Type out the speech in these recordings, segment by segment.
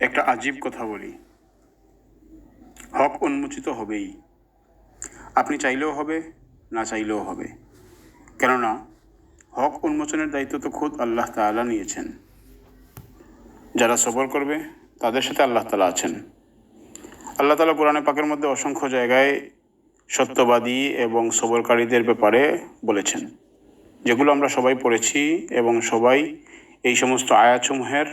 একটা আজীব কথা বলি। হক উন্মোচিত হবেই। আপনি চাইলেও হবে, না চাইলেও হবে। কেননা, হক উন্মোচনের দায়িত্ব তো খুদ আল্লাহ তাআলা নিয়েছেন। যারা সবর করবে, তাদের সাথে আল্লাহ তালা আছেন। আল্লাহ তালা কোরআনে পাকের মধ্যে অসংখ্য জায়গায় সত্যবাদী এবং সবরকারীদের ব্যাপারে বলেছেন। যেগুলো আমরা সবাই পড়েছি এবং সবাই এই সমস্ত আয়াতসমূহের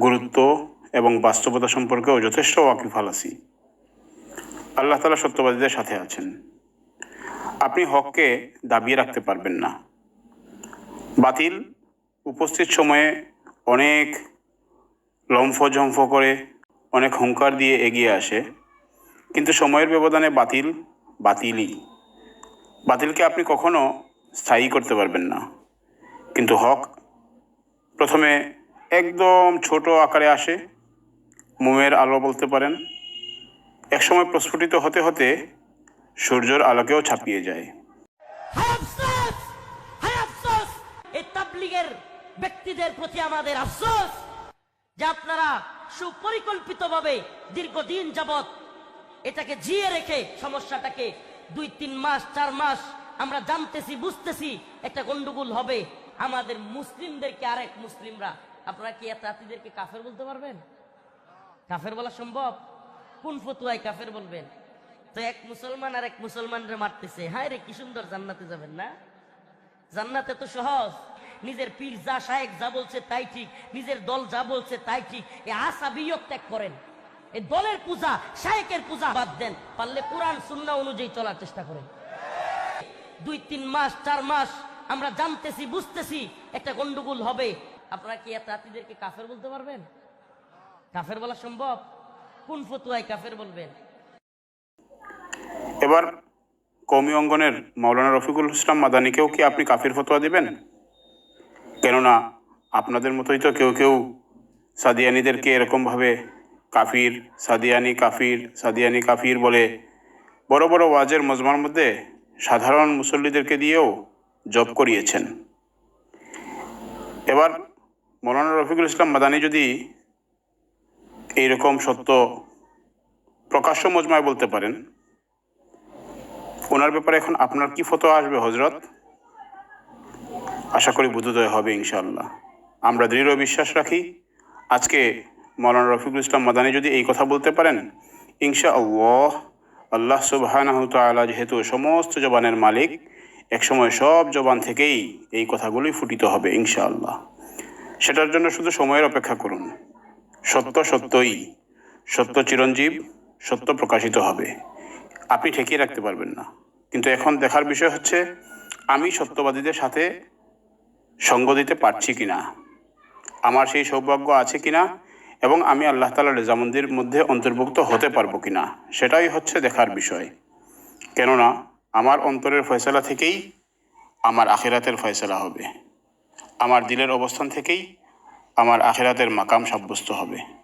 গুরুত্ব এবং বাস্তবতা সম্পর্কেও যথেষ্ট ওয়াকিফাল আছি। আল্লাহ তালা সত্যবাদীদের সাথে আছেন। আপনি হককে দাবিয়ে রাখতে পারবেন না। বাতিল উপস্থিত সময়ে অনেক লম্ফ জম্ফ করে, অনেক হুঙ্কার দিয়ে এগিয়ে আসে, কিন্তু সময়ের ব্যবধানে বাতিল বাতিলই। বাতিলকে আপনি কখনো স্থায়ী করতে পারবেন না। কিন্তু হক প্রথমে একদম ছোট আকারে আসে। মোমের আলো বলতে পারেন। একসময় প্রস্ফুটিত হতে হতে সূর্যের আলোকেও ছাপিয়ে যায়। ব্যক্তিদের প্রতি আমাদের আফসোস যে আপনারা সুপরিকল্পিতভাবে দীর্ঘদিন যাবত এটাকে জিয়ে রেখে সমস্যাটাকে দুই, তিন মাস, চার মাস আমরা জানতেছি, বুঝতেছি একটা গন্ডগোল হবে। আমাদের মুসলিমদেরকে আরেক মুসলিমরা আপনারা কি এত জাতিদেরকে কাফের বলতে পারবেন? কাফের বলা সম্ভব? কোন ফতুয়ায় কাফের বলবেন? তো এক মুসলমান আর এক মুসলমানরে মারতেছে। হায় রে কি সুন্দর জান্নাতে যাবেন না? জান্নাতে তো সহজ। নিজের পীর যা শায়েক যা বলছে তাই ঠিক। নিজের দল যা বলছে তাই ঠিক। এ আশা বিয়োগ ত্যাগ করেন। এই দলের পূজা, শায়েকের পূজা বাদ দেন। পারলে কোরআন, সুন্নাহ অনুযায়ী চলার চেষ্টা করেন। দুই, তিন মাস, চার মাস আমরা জানতেছি, বুঝতেছি, একটা গন্ডগোল হবে। আপনারা কি এত কাফের বলতে পারবেন? কাফের বলা সম্ভব? কোন ফতুয়ায় কাফের বলবেন? এবার কৌমি অঙ্গনের মাওলানা রফিকুল ইসলাম মাদানিকেও কি আপনি কাফির ফতোয়া দিবেন? কেননা আপনাদের মতোই তো কেউ কেউ সাদিয়ানিদেরকে এরকমভাবে কাফির, সাদিয়ানি কাফির সাদিয়ানি কাফির বলে বড় বড় ওয়াজের মজমার মধ্যে সাধারণ মুসল্লিদেরকে দিয়েও জব করিয়েছেন। এবার মৌলানা রফিকুল ইসলাম মাদানি যদি এইরকম সত্য প্রকাশ্য মজমায় বলতে পারেন, ওনার ব্যাপারে এখন আপনার কি ফটো আসবে হজরত আশা করি বুধোদয় হবে ইনশাল্লাহ আমরা দৃঢ় বিশ্বাস রাখি। আজকে মৌলানা রফিকুল ইসলাম মাদানি যদি এই কথা বলতে পারেন ইনশা আল্লাহ আল্লাহ সুবাহানাহ যেহেতু সমস্ত জবানের মালিক, একসময় সব জবান থেকেই এই কথাগুলোই ফুটিত হবে ইনশাআল্লাহ। সেটার জন্য শুধু সময়ের অপেক্ষা করুন। সত্য সত্যই। সত্য চিরঞ্জীব, সত্য প্রকাশিত হবে। আপনি ঠেকিয়ে রাখতে পারবেন না। কিন্তু এখন দেখার বিষয় হচ্ছে, আমি সত্যবাদীদের সাথে সঙ্গ দিতে পারছি কি না আমার সেই সৌভাগ্য আছে কিনা? এবং আমি আল্লাহ তালা রেজামন্দির মধ্যে অন্তর্ভুক্ত হতে পারব কিনা? সেটাই হচ্ছে দেখার বিষয়। কেননা, আমার অন্তরের ফয়সলা থেকেই আমার আখেরাতের ফয়সলা হবে। আমার দিলের অবস্থান থেকেই আমার আখেরাতের মাকাম সাব্যস্ত হবে।